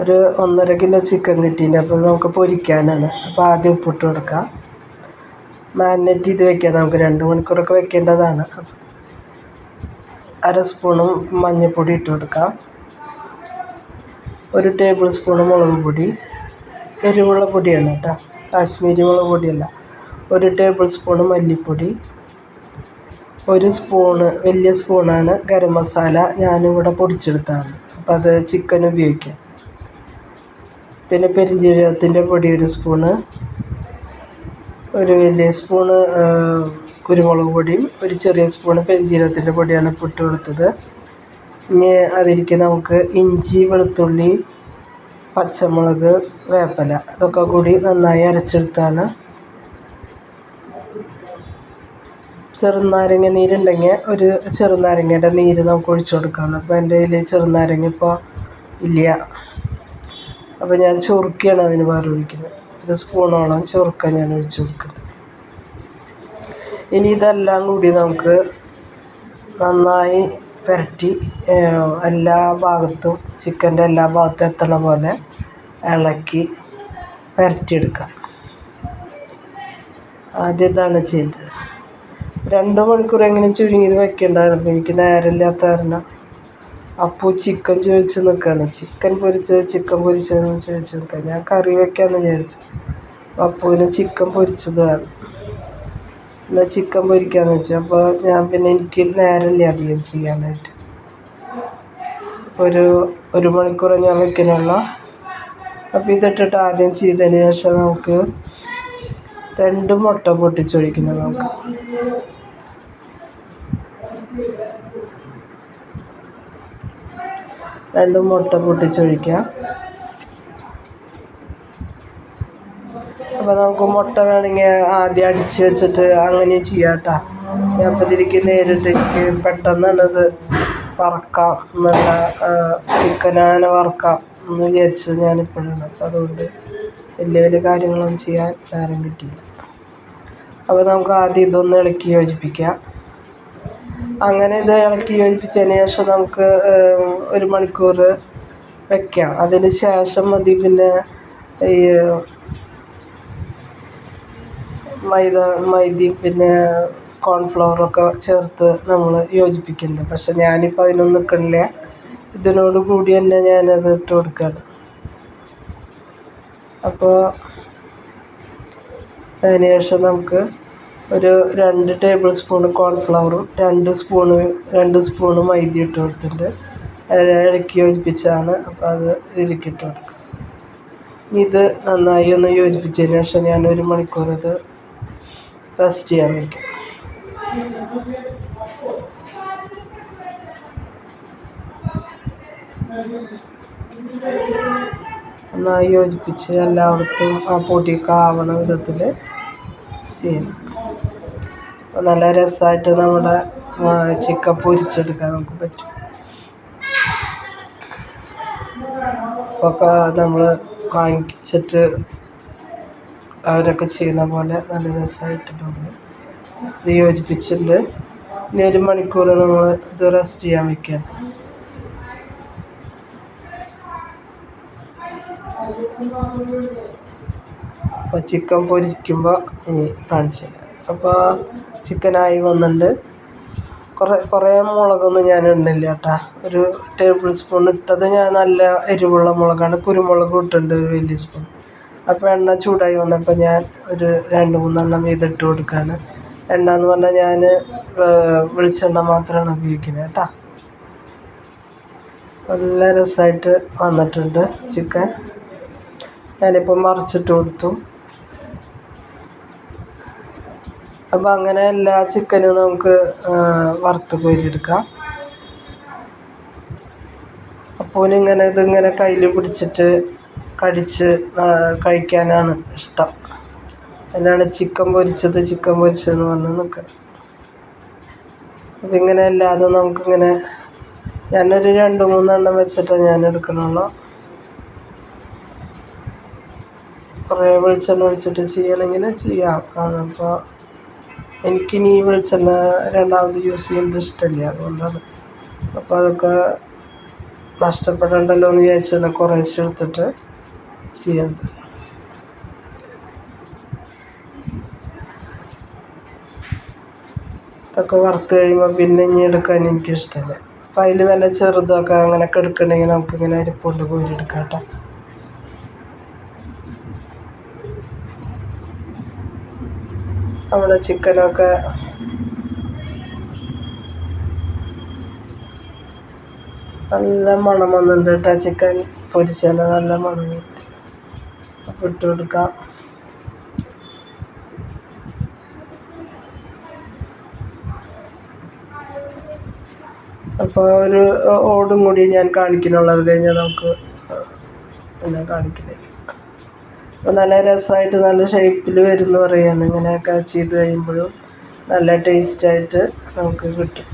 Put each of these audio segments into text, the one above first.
ഒരു ഒന്നര kilo chicken കിട്ടിയിട്ടുണ്ട്. അപ്പോൾ നമുക്ക് പൊരിക്കാനാണ്. അപ്പോൾ ആദ്യം ഉപ്പിട്ട് കൊടുക്കാം. മാരിനേറ്റ് ചെയ്ത് വെക്കാം. നമുക്ക് രണ്ട് മണിക്കൂറൊക്കെ വെക്കേണ്ടതാണ്. അര സ്പൂണും മഞ്ഞൾപ്പൊടി ഇട്ട് കൊടുക്കാം. ഒരു ടേബിൾ സ്പൂണ് മുളക് പൊടി. എരിവുള്ള പൊടിയാണ് കേട്ടോ. കാശ്മീരി മുളക് പൊടിയല്ല. ഒരു ടേബിൾ സ്പൂണ് മല്ലിപ്പൊടി. ഒരു സ്പൂണ് വലിയ സ്പൂണാണ് ഗരം മസാല. ഞാനിവിടെ പൊടിച്ചെടുത്താണ് അപ്പോൾ അത് ചിക്കൻ ഉപയോഗിക്കാം. പിന്നെ പെരിഞ്ജീരകത്തിന്റെ പൊടി ഒരു സ്പൂണ് ഒരു വലിയ സ്പൂണ് കുരുമുളക് പൊടിയും ഒരു ചെറിയ സ്പൂണ് പെരിഞ്ജീരകത്തിന്റെ പൊടിയാണ് ഇപ്പോൾ ഇട്ട് കൊടുത്തത്. ഇനി അതിലേക്ക് നമുക്ക് ഇഞ്ചി വെളുത്തുള്ളി പച്ചമുളക് വേപ്പില ഇതൊക്കെ കൂടി നന്നായി അരച്ചെടുത്താണ്. ചെറുനാരങ്ങ നീരുണ്ടെങ്കിൽ ഒരു ചെറുനാരങ്ങയുടെ നീര് നമുക്ക് ഒഴിച്ചു കൊടുക്കാം അപ്പോൾ എന്റെ കയ്യിൽ ചെറുനാരങ്ങ ഇപ്പോൾ ഇല്ല. അപ്പോൾ ഞാൻ ചൊറുക്കിയാണ് അതിന് പാൽ ഒഴിക്കുന്നത്. ഒരു സ്പൂണോളം ചൊറുക്ക ഞാൻ ഒഴിച്ചു കൊടുക്കുന്നത് ഇനി ഇതെല്ലാം കൂടി നമുക്ക് നന്നായി പുരട്ടി എല്ലാ ഭാഗത്തും ചിക്കന്റെ എല്ലാ ഭാഗത്തും എത്തണ പോലെ ഇളക്കി പുരട്ടിയെടുക്കാം. ആദ്യം ഇതാണ് ചെയ്യേണ്ടത് രണ്ട് മണിക്കൂർ എങ്ങനെ ചുരുങ്ങിയത് വെക്കേണ്ടതായിരുന്നു എനിക്ക് നേരമില്ലാത്ത കാരണം അപ്പോൾ ചിക്കൻ ചോദിച്ച് നിൽക്കുകയാണ് ചിക്കൻ പൊരിച്ചത് ചിക്കൻ പൊരിച്ചതെന്ന് ചോദിച്ച് നിൽക്കുക ഞാൻ കറി വെക്കാമെന്ന് വിചാരിച്ചു. അപ്പുവിന് ചിക്കൻ പൊരിച്ചത് വേണം എന്നാൽ ചിക്കൻ പൊരിക്കാന്ന് വെച്ചു. അപ്പോൾ ഞാൻ പിന്നെ എനിക്ക് നേരമില്ല അധികം ചെയ്യാനായിട്ട്. ഒരു ഒരു മണിക്കൂർ ഞാൻ വെക്കാനുള്ള അപ്പോൾ ഇതിട്ടിട്ട് ആദ്യം ചെയ്തതിന് ശേഷം നമുക്ക് രണ്ട് മുട്ട പൊട്ടിച്ചൊഴിക്കുന്നത് നമുക്ക്. രണ്ട് മുട്ട പൊട്ടിച്ചൊഴിക്കാം അപ്പോൾ നമുക്ക് മുട്ട വേണമെങ്കിൽ ആദ്യം അടിച്ച് വെച്ചിട്ട് അങ്ങനെയും ചെയ്യാം കേട്ടോ ഞാൻ അപ്പം ഇതിലേക്ക് നേരിട്ട് എനിക്ക് പെട്ടെന്നാണത് വറക്കാം എന്നുള്ള ചിക്കൻ അങ്ങനെ വറക്കാം എന്ന് വിചാരിച്ചത് ഞാനിപ്പോഴാണ്. അപ്പോൾ അതുകൊണ്ട് വലിയ വലിയ കാര്യങ്ങളൊന്നും ചെയ്യാൻ നേരം കിട്ടിയില്ല. അപ്പോൾ നമുക്ക് ആദ്യം ഇതൊന്ന് ഇളക്കി യോജിപ്പിക്കാം. അങ്ങനെ ഇത് ഇളക്കി യോജിപ്പിച്ചതിന് ശേഷം നമുക്ക് ഒരു മണിക്കൂർ വെക്കാം. അതിന് ശേഷം മതി പിന്നെ ഈ മൈദ മൈദയും പിന്നെ കോൺഫ്ലവറൊക്കെ ചേർത്ത് നമ്മൾ യോജിപ്പിക്കുന്നത്. പക്ഷെ ഞാനിപ്പോൾ അതിനൊന്നും നിൽക്കണില്ല. ഇതിനോട് കൂടി തന്നെ ഞാനത് ഇട്ട് കൊടുക്കുകയാണ്. അപ്പോൾ അതിന് ശേഷം നമുക്ക് ഒരു രണ്ട് ടേബിൾ സ്പൂൺ കോൺഫ്ലവറും രണ്ട് സ്പൂണ് രണ്ട് സ്പൂണ് മൈദ ഇട്ട് കൊടുത്തിട്ടുണ്ട്. അത് ഇളക്കി യോജിപ്പിച്ചതാണ് അപ്പോൾ അത് ഇതിലേക്ക് ഇട്ട് ഇത് നന്നായി ഒന്ന് യോജിപ്പിച്ചതിന് ശേഷം ഞാൻ ഒരു മണിക്കൂർ ഇത് റെസ്റ്റ് ചെയ്യാൻ വയ്ക്കും നന്നായി യോജിപ്പിച്ച് എല്ലായിടത്തും ആ പൊടിയൊക്കെ ആവണ വിധത്തിൽ ചെയ്യണം. നല്ല രസമായിട്ട് നമ്മുടെ ചിക്കൻ പൊരിച്ചെടുക്കാൻ നമുക്ക് പറ്റും. ഒക്കെ നമ്മൾ വാങ്ങിച്ചിട്ട് അവരൊക്കെ ചെയ്യുന്ന പോലെ നല്ല രസമായിട്ട് നമ്മൾ ഇത് യോജിപ്പിച്ചിട്ടുണ്ട്. ഇനി ഒരു മണിക്കൂർ നമ്മൾ ഇത് റെസ്റ്റ് ചെയ്യാൻ വയ്ക്കാം അപ്പോൾ ചിക്കൻ പൊരിക്കുമ്പോൾ ഇനി കാണിച്ചു തരാം അപ്പോൾ ചിക്കനായി വന്നിട്ടുണ്ട് കുറേ കുറേ മുളകൊന്നും ഞാൻ ഇടുന്നില്ല കേട്ടോ ഒരു ടേബിൾ സ്പൂൺ ഇട്ടത് ഞാൻ നല്ല എരിവുള്ള മുളകാണ്. കുരുമുളക് ഇട്ടിട്ടുണ്ട് ഒരു വലിയ സ്പൂൺ അപ്പോൾ എണ്ണ ചൂടായി വന്നപ്പോൾ ഞാൻ ഒരു രണ്ട് മൂന്നെണ്ണം ഇതിട്ട് കൊടുക്കുകയാണ് എണ്ണ എന്ന് പറഞ്ഞാൽ ഞാൻ വെളിച്ചെണ്ണ മാത്രമാണ് ഉപയോഗിക്കുന്നത് കേട്ടോ നല്ല രസമായിട്ട് വന്നിട്ടുണ്ട് ചിക്കൻ ഞാനിപ്പോൾ മറിച്ചിട്ട് കൊടുത്തു. അപ്പോൾ അങ്ങനെ എല്ലാ ചിക്കനും നമുക്ക് വറുത്ത് കോരിയെടുക്കാം. അപ്പോൾ ഇങ്ങനെ ഇതിങ്ങനെ കയ്യിൽ പിടിച്ചിട്ട് കടിച്ച് കഴിക്കാനാണ് ഇഷ്ടം. അതിനാണ് ചിക്കൻ പൊരിച്ചത് ചിക്കൻ പൊരിച്ചതെന്ന് പറഞ്ഞ് നിൽക്കുന്നത് അപ്പം ഇങ്ങനെ അല്ലാതെ നമുക്കിങ്ങനെ ഞാനൊരു രണ്ട് മൂന്നെണ്ണം വെച്ചിട്ട് ഞാൻ എടുക്കണുള്ളൂ. കുറേ വെളിച്ചെണ്ണ ഒഴിച്ചിട്ട് ചെയ്യണമെങ്കിൽ ചെയ്യാം. അതപ്പോൾ എനിക്കിനി ഈ വെളിച്ചെണ്ണ രണ്ടാമത് യൂസ് ചെയ്യുന്നത് ഇഷ്ടമല്ല അതുകൊണ്ടാണ്. അപ്പോൾ അതൊക്കെ നഷ്ടപ്പെടണ്ടല്ലോ എന്ന് വിചാരിച്ചാണ് കുറേശ്ശെ എടുത്തിട്ട് ചെയ്യുന്നത് ഇതൊക്കെ വറുത്ത് കഴിയുമ്പോൾ പിന്നെ ഇനി എടുക്കാൻ എനിക്കിഷ്ടമല്ല അപ്പോൾ അതിൽ വല്ല ചെറുതൊക്കെ അങ്ങനെയൊക്കെ എടുക്കണമെങ്കിൽ നമുക്കിങ്ങനെ അരിപ്പുണ്ട് കോരി എടുക്കാം കേട്ടോ നമ്മുടെ ചിക്കനൊക്കെ നല്ല മണം വന്നിട്ടുണ്ട് കേട്ടോ ചിക്കൻ. പൊരിച്ചതിന് നല്ല മണം അപ്പോൾ ഇട്ട് കൊടുക്കാം. അപ്പോൾ ഒരു ഓടും കൂടി ഞാൻ കാണിക്കുന്നുള്ളത് കഴിഞ്ഞാൽ നമുക്ക് പിന്നെ കാണിക്കുന്നത് നല്ല രസമായിട്ട് നല്ല ഷേപ്പിൽ വരുമെന്ന് പറയുകയാണ് ഇങ്ങനെയൊക്കെ ചെയ്ത് കഴിയുമ്പോഴും നല്ല ടേസ്റ്റായിട്ട് നമുക്ക് കിട്ടും.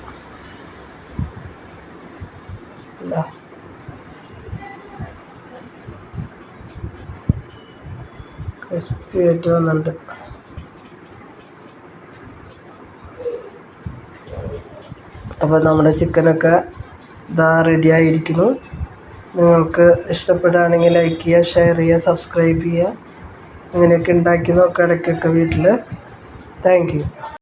ക്രിസ്പി ആയിട്ട് വന്നിട്ടുണ്ട്. അപ്പോൾ നമ്മുടെ ചിക്കനൊക്കെ ഇതാ റെഡി ആയിരിക്കുന്നു. നിങ്ങൾക്ക് ഇഷ്ടപ്പെടുകയാണെങ്കിൽ ലൈക്ക് ചെയ്യുക ഷെയർ ചെയ്യുക സബ്സ്ക്രൈബ് ചെയ്യുക. അങ്ങനെയൊക്കെ ഉണ്ടാക്കി നോക്കുക ഇടയ്ക്കൊക്കെ വീട്ടിൽ താങ്ക് യു